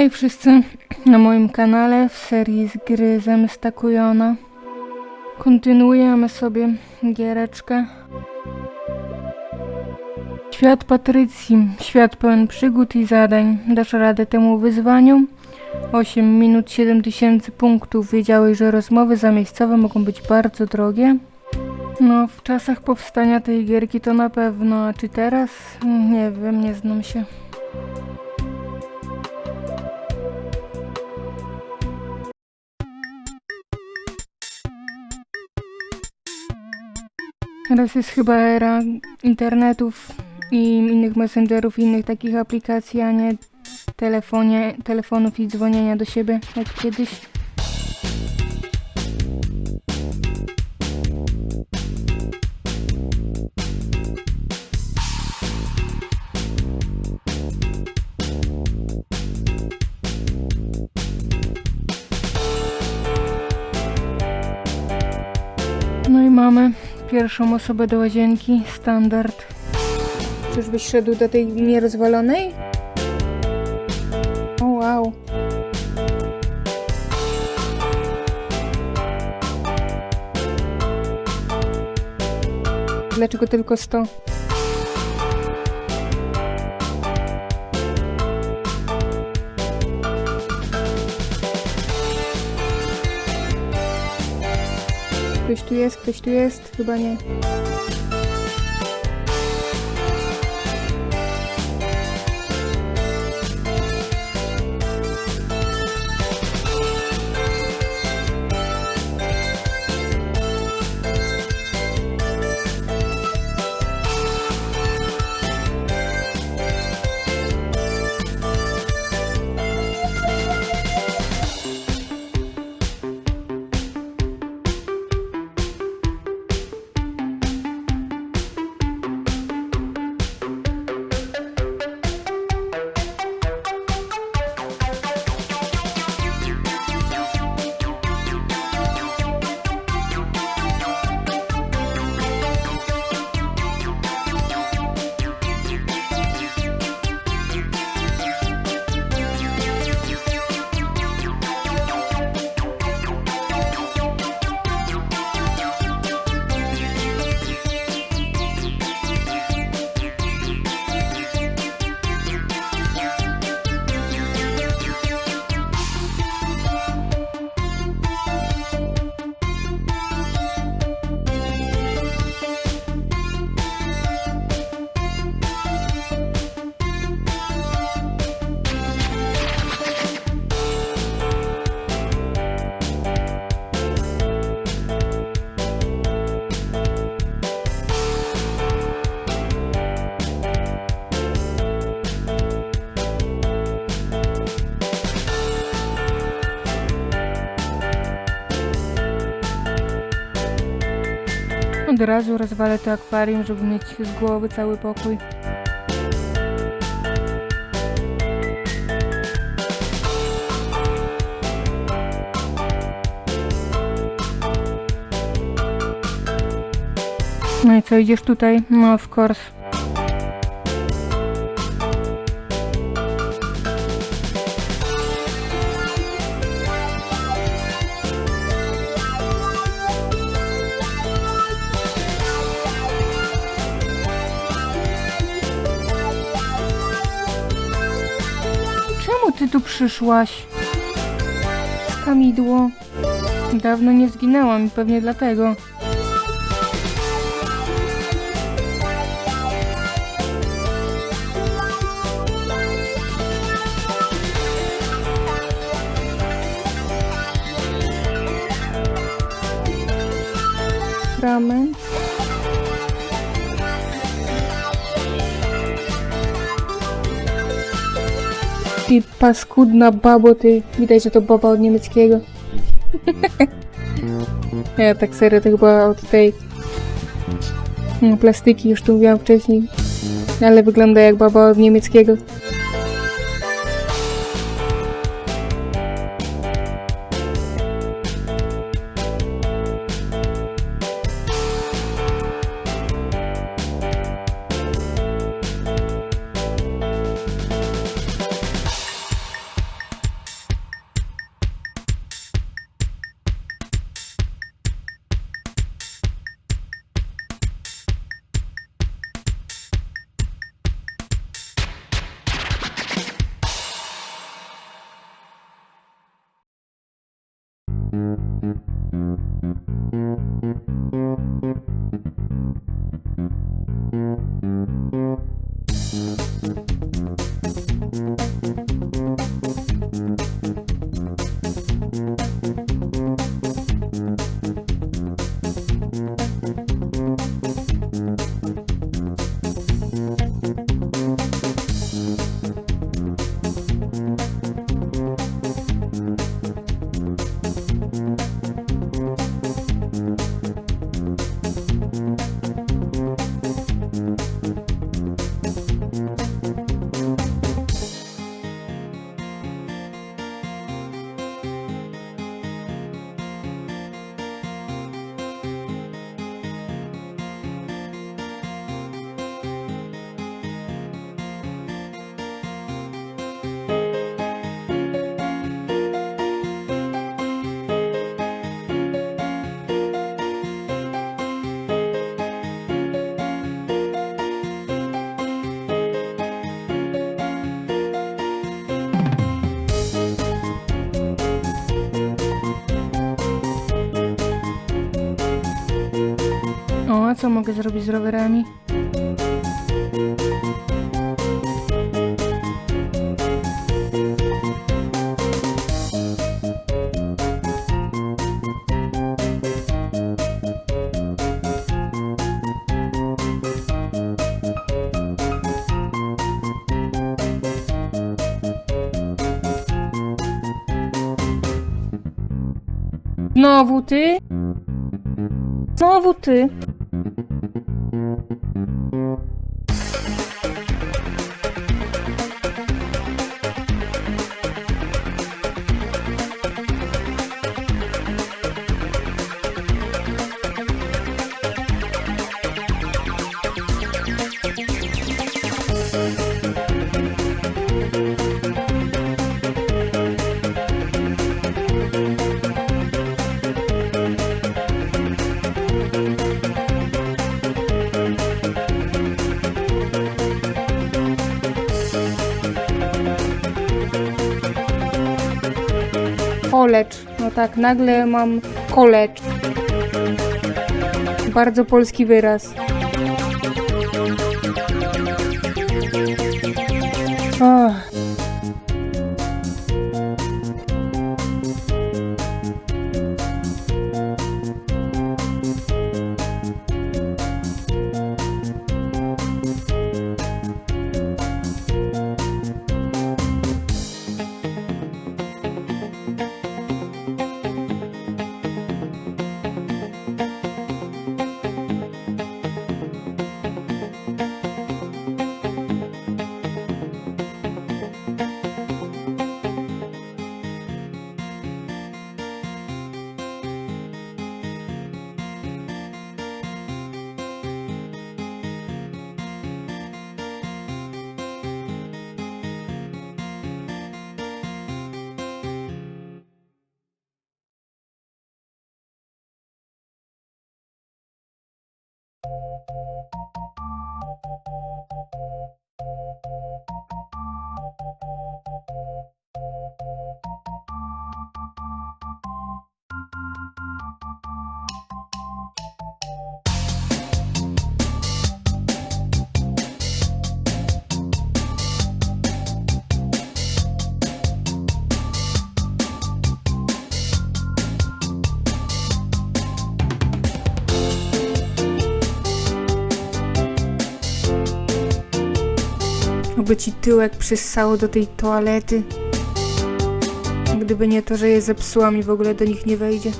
Hej wszyscy, na moim kanale w serii z gry Zemsta Kujona. Kontynuujemy sobie giereczkę. Świat Patrycji, świat pełen przygód i zadań. Dasz radę temu wyzwaniu? 8 minut 7000 punktów. Wiedziałeś, że rozmowy zamiejscowe mogą być bardzo drogie? No, w czasach powstania tej gierki to na pewno, a czy teraz? Nie wiem, nie znam się. Teraz jest chyba era internetów i innych messengerów, innych takich aplikacji, a nie telefonie, telefonów i dzwonienia do siebie jak kiedyś. Pierwszą osobę do łazienki, standard. Czyżbyś szedł do tej nierozwalonej? O wow. Dlaczego tylko 100? Ktoś tu jest, ktoś tu jest? Chyba nie. Od razu rozwalę to akwarium, żeby mieć z głowy cały pokój. No i co, idziesz tutaj? No, of course. Ty tu przyszłaś? Kamidło. Dawno nie zginęłam i pewnie dlatego. Ramen. Paskudna babo, ty. Widać, że to baba od niemieckiego. ja tak serio, to chyba od tej no, plastyki, już tu mówiłam wcześniej. Ale wygląda jak baba od niemieckiego. Co mogę zrobić z rowerami? Znowu ty? Znowu ty? Tak, nagle mam college. Bardzo polski wyraz. Jakby ci tyłek przyssało do tej toalety. Gdyby nie to, że je zepsułam i w ogóle do nich nie wejdzie.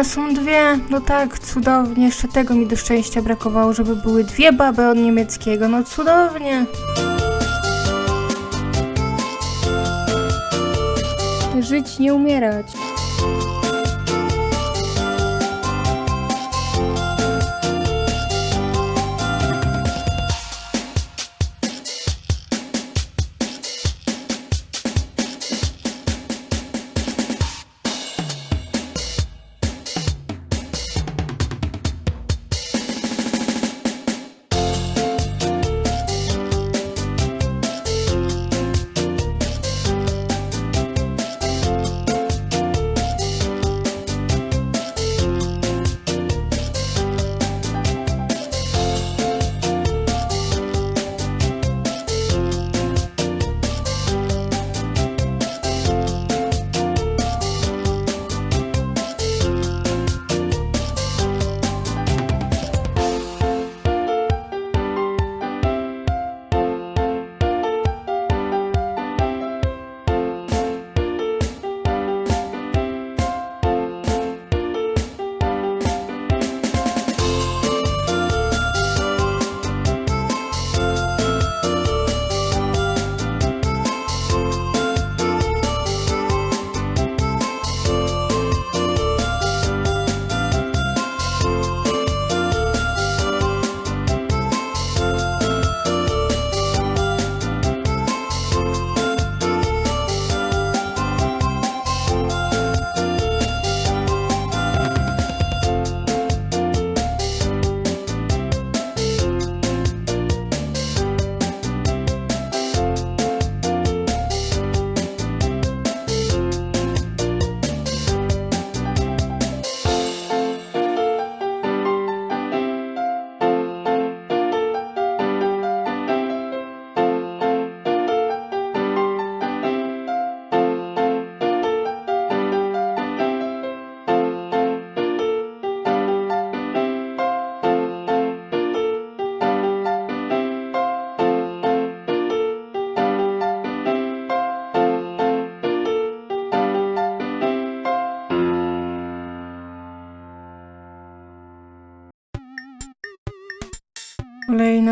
One są dwie. No tak, cudownie. Jeszcze tego mi do szczęścia brakowało, żeby były dwie baby od niemieckiego. No cudownie. Żyć, nie umierać.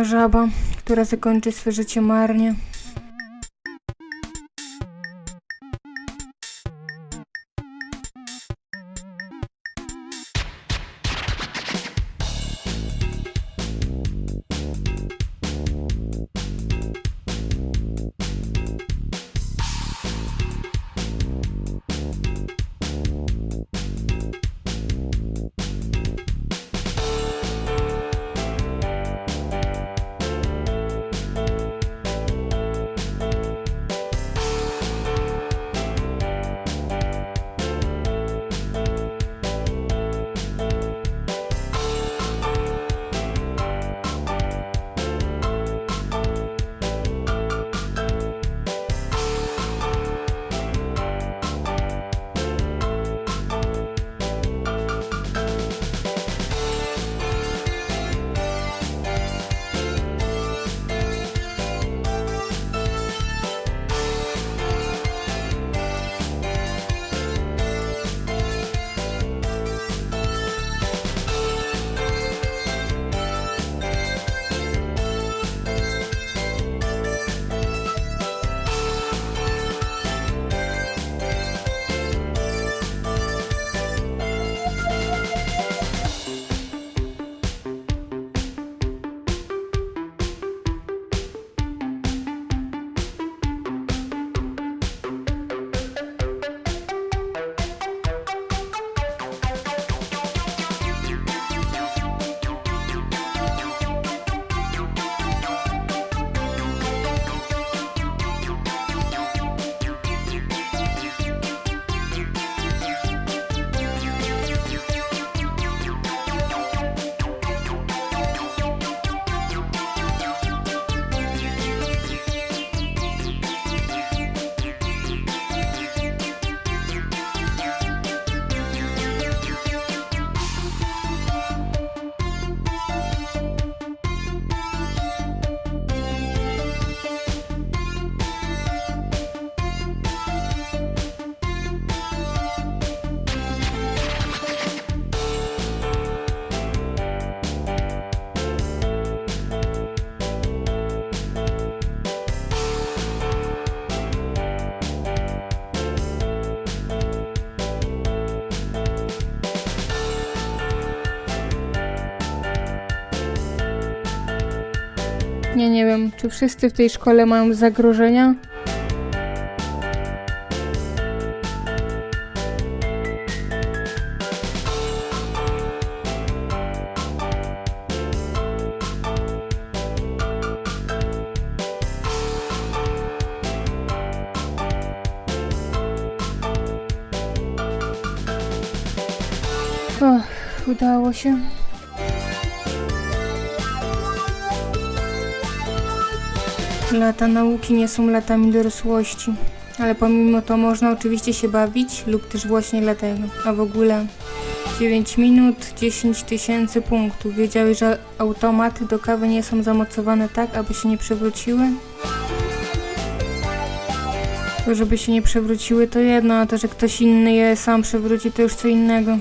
Żaba, która zakończy swe życie marnie. Nie, wiem, czy wszyscy w tej szkole mają zagrożenia? Udało się. Lata nauki nie są latami dorosłości, ale pomimo to można oczywiście się bawić lub też właśnie dlatego. A w ogóle 9 minut, 10 tysięcy punktów. Wiedziałeś, że automaty do kawy nie są zamocowane tak, aby się nie przewróciły? To, żeby się nie przewróciły to jedno, a to, że ktoś inny je sam przewróci to już co innego.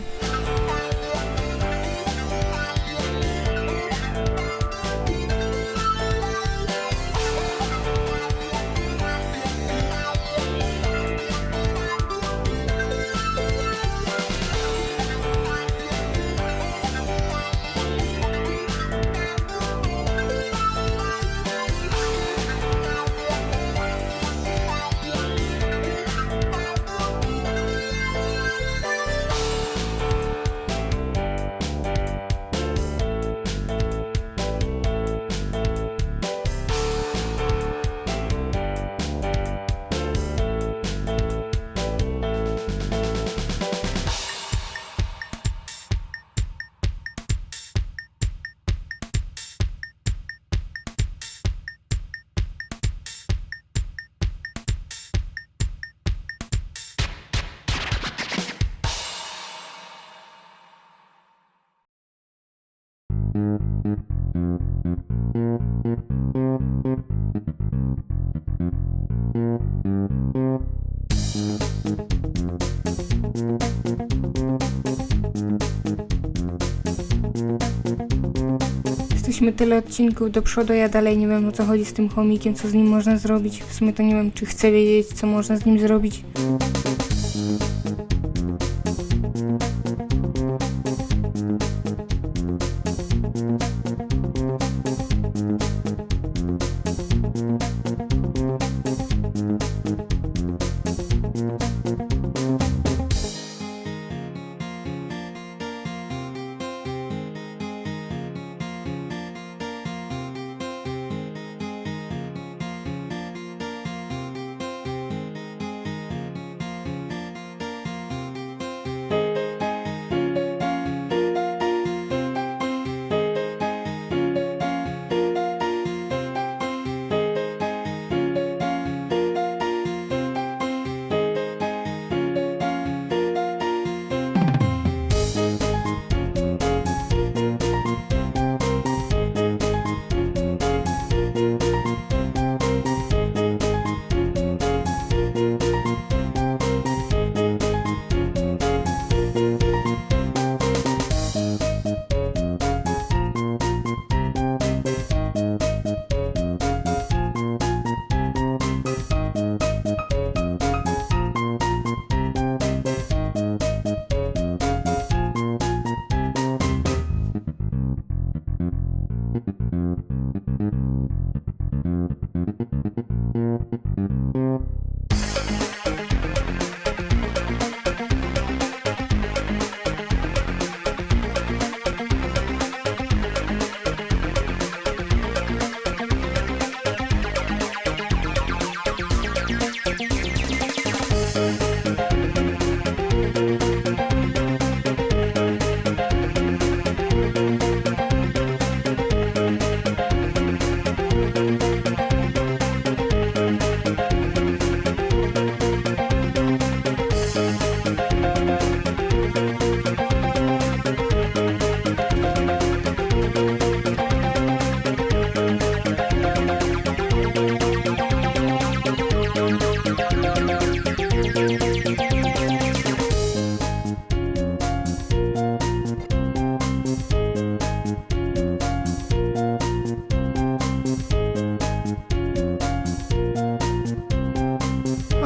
Mieliśmy tyle odcinków do przodu, ja dalej nie wiem o co chodzi z tym chomikiem, co z nim można zrobić. W sumie to nie wiem, czy chcę wiedzieć, co można z nim zrobić.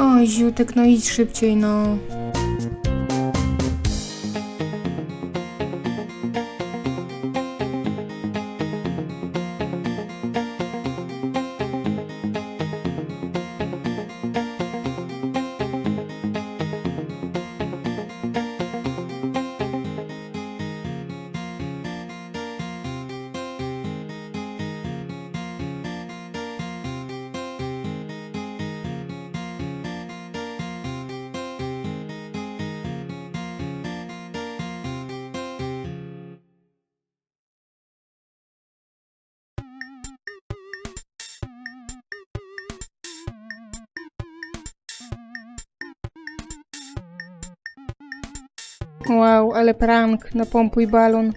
Oj, ziutek, no idź szybciej, no. Wow, ale prank, napompuj balon.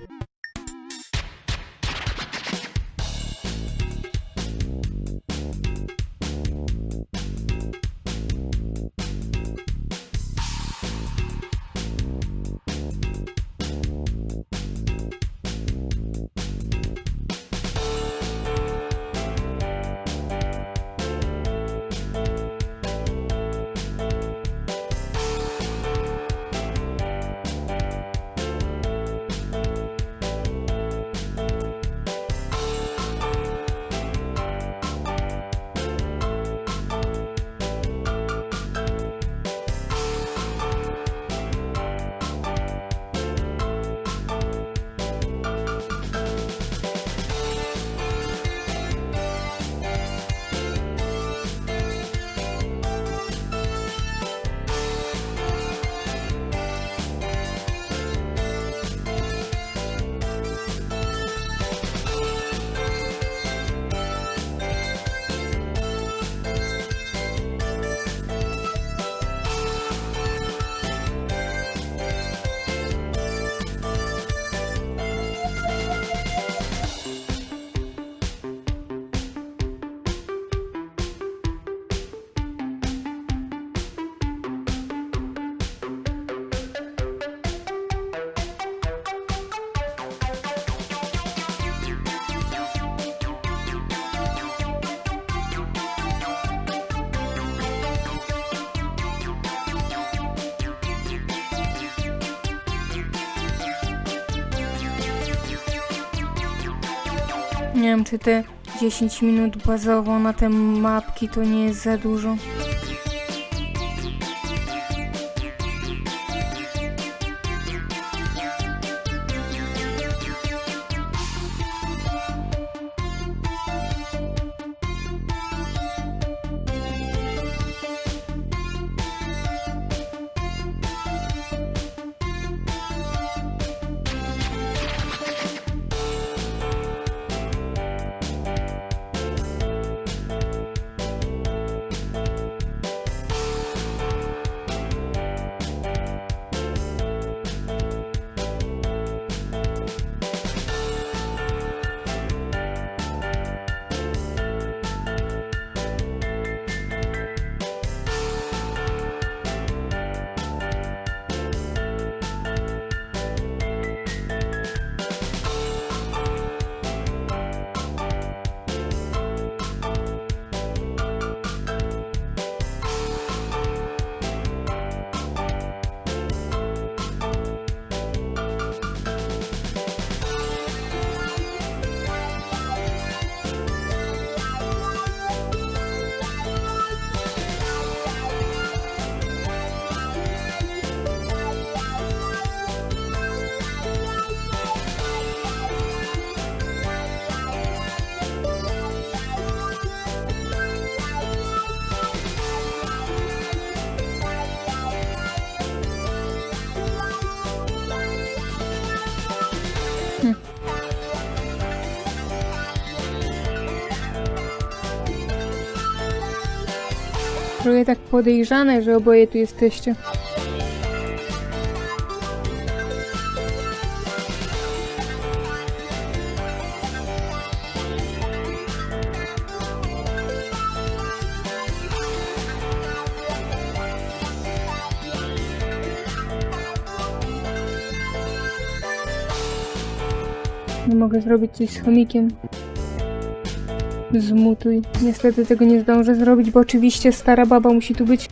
Nie wiem, czy te 10 minut bazowo na te mapki to nie jest za dużo. Podejrzane, że oboje tu jesteście. Nie mogę zrobić coś z chomikiem. Zmutuj. Niestety tego nie zdążę zrobić, bo oczywiście stara baba musi tu być.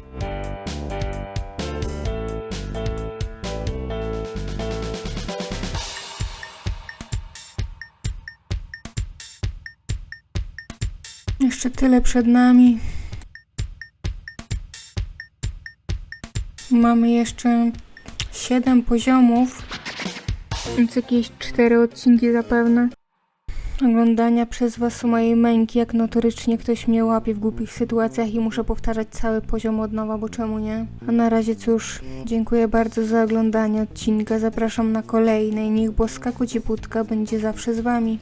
Jeszcze tyle przed nami. Mamy jeszcze 7 poziomów. Więc jakieś 4 odcinki zapewne. Oglądania przez was mojej męki, jak notorycznie ktoś mnie łapie w głupich sytuacjach i muszę powtarzać cały poziom od nowa, bo czemu nie? A na razie cóż, dziękuję bardzo za oglądanie odcinka, zapraszam na kolejny i niech boska kuciputka będzie zawsze z wami.